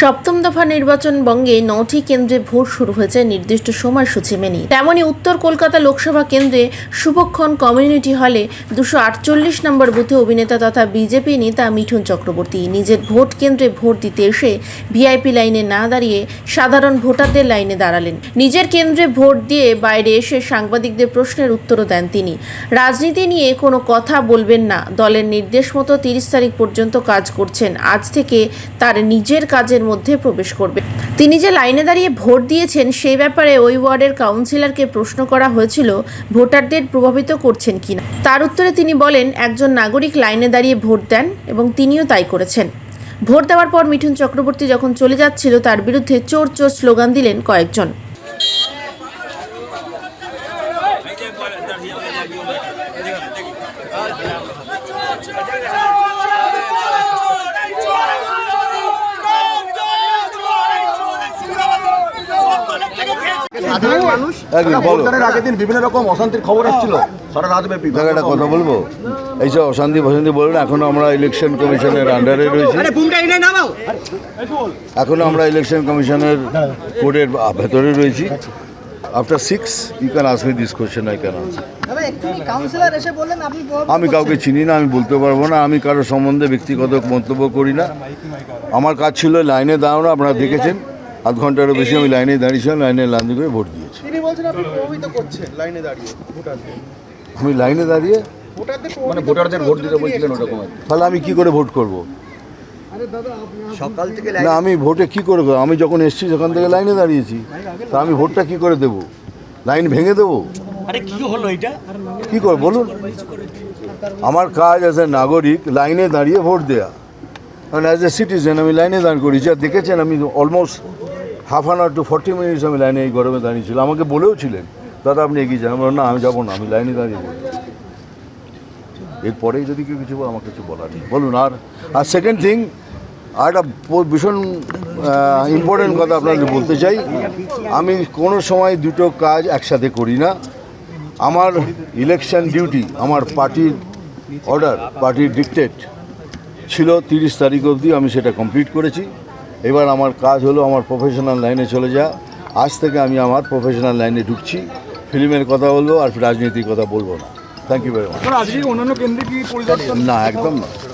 সপ্তম দফা নির্বাচন বঙ্গে নটি কেন্দ্রে ভোট শুরু হয়েছে নির্দিষ্ট সময়সূচি মেনে তেমনি উত্তর কলকাতা লোকসভা কেন্দ্রে শুভক্ষণ কমিউনিটি হলে দুশো আটচল্লিশ নম্বর বুথে অভিনেতা তথা বিজেপি নেতা মিঠুন চক্রবর্তী। নিজের ভোট কেন্দ্রে ভোট দিতে এসে ভিআইপি লাইনে না দাঁড়িয়ে সাধারণ ভোটারদের লাইনে দাঁড়ালেন। নিজের কেন্দ্রে ভোট দিয়ে বাইরে এসে সাংবাদিকদের প্রশ্নের উত্তরও দেন তিনি। রাজনীতি নিয়ে কোনো কথা বলবেন না। দলের নির্দেশ মতো তিরিশ তারিখ পর্যন্ত কাজ করছেন। আজ থেকে তার নিজের কাজের মধ্যে প্রবেশ করবে তিনি যে লাইনে দাঁড়িয়ে ভোট দিয়েছেন সেই ব্যাপারে ওই ওয়ার্ডের কাউন্সিলরকে প্রশ্ন করা হয়েছিল ভোটারদের প্রভাবিত করছেন কিনা তার উত্তরে তিনি বলেন একজন নাগরিক লাইনে দাঁড়িয়ে ভোট দেন এবং তিনিও তাই করেছেন ভোট দেওয়ার পর মিঠুন চক্রবর্তী যখন চলে যাচ্ছিল তার বিরুদ্ধে চোর চোর স্লোগান দিলেন কয়েকজন সাধারণ মানুষ একদিন একটা বলো। ভোটদানের আগের দিন বিভিন্ন রকম অশান্তির খবর এসেছিল সারা রাতব্যাপী দেখ একটা কথা বলব? এইসব অশান্তি ফশান্তি বলুন এখনও আমরা ইলেকশন কমিশনের আন্ডারে রয়েছি। এখনও আমরা ইলেকশন কমিশনের কোডের ভেতরে রয়েছি। After six you can ask me this question I can আমি কাউকে চিনি না আমি বলতে পারব না আমি কারোর সম্বন্ধে ব্যক্তিগত মন্তব্য করি না। আমার কাজ ছিল লাইনে দাঁড়ানো আপনারা দেখেছেন। আধ ঘন্টারও বেশি আমি লাইনে দাঁড়িয়েছিলাম লাইনে লাইন করে ভোট দিয়েছি। তিনি বলছেন আপনি প্রভাবিত করছেন লাইনে দাঁড়িয়ে ভোটারদের। আমি লাইনে দাঁড়িয়ে মানে ভোটারদের ভোট দিতে বলছিলেন ওরকম তাহলে আমি কি করে ভোট করব? দাদা সকাল থেকে না আমি ভোটে কি করে আমি যখন এসছি সেখান থেকে লাইনে দাঁড়িয়েছি। তা আমি ভোটটা কি করে দেব? লাইন ভেঙে দেব? আরে কি হলো এটা? কি করে? বলুন। আমার কাজ অ্যাজ এ নাগরিক লাইনে দাঁড়িয়ে ভোট দেয়া। কারণ অ্যাজ এ সিটিজেন আমি লাইনে দাঁড় করেছি আর দেখেছেন আমি almost half an hour to forty minutes আমি লাইনে এই গরমে দাঁড়িয়েছিলাম আমাকে বলেও ছিলেন দাদা আপনি এগিয়ে যান। আমি বললাম, না আমি যাব না আমি লাইনে দাঁড়িয়ে এরপরেই যদি কেউ কিছু আমার কিছু বলার নেই। বলুন আর আর সেকেন্ড থিং আর একটা ভীষণ ইম্পর্টেন্ট কথা আপনাদের বলতে চাই। আমি কোনো সময় দুটো কাজ একসাথে করি না। আমার ইলেকশন ডিউটি আমার পার্টির অর্ডার পার্টির ডিকটেট ছিল তিরিশ তারিখ অবধি আমি সেটা কমপ্লিট করেছি। এবার আমার কাজ হলো আমার প্রফেশনাল লাইনে চলে যা। আজ থেকে আমি আমার প্রফেশনাল লাইনে ঢুকছি। ফিল্মের কথা বলব আর রাজনীতির কথা বলব না। থ্যাংক ইউ ভেরি মাচ অন্যান্য কেন্দ্রে কি না একদম না।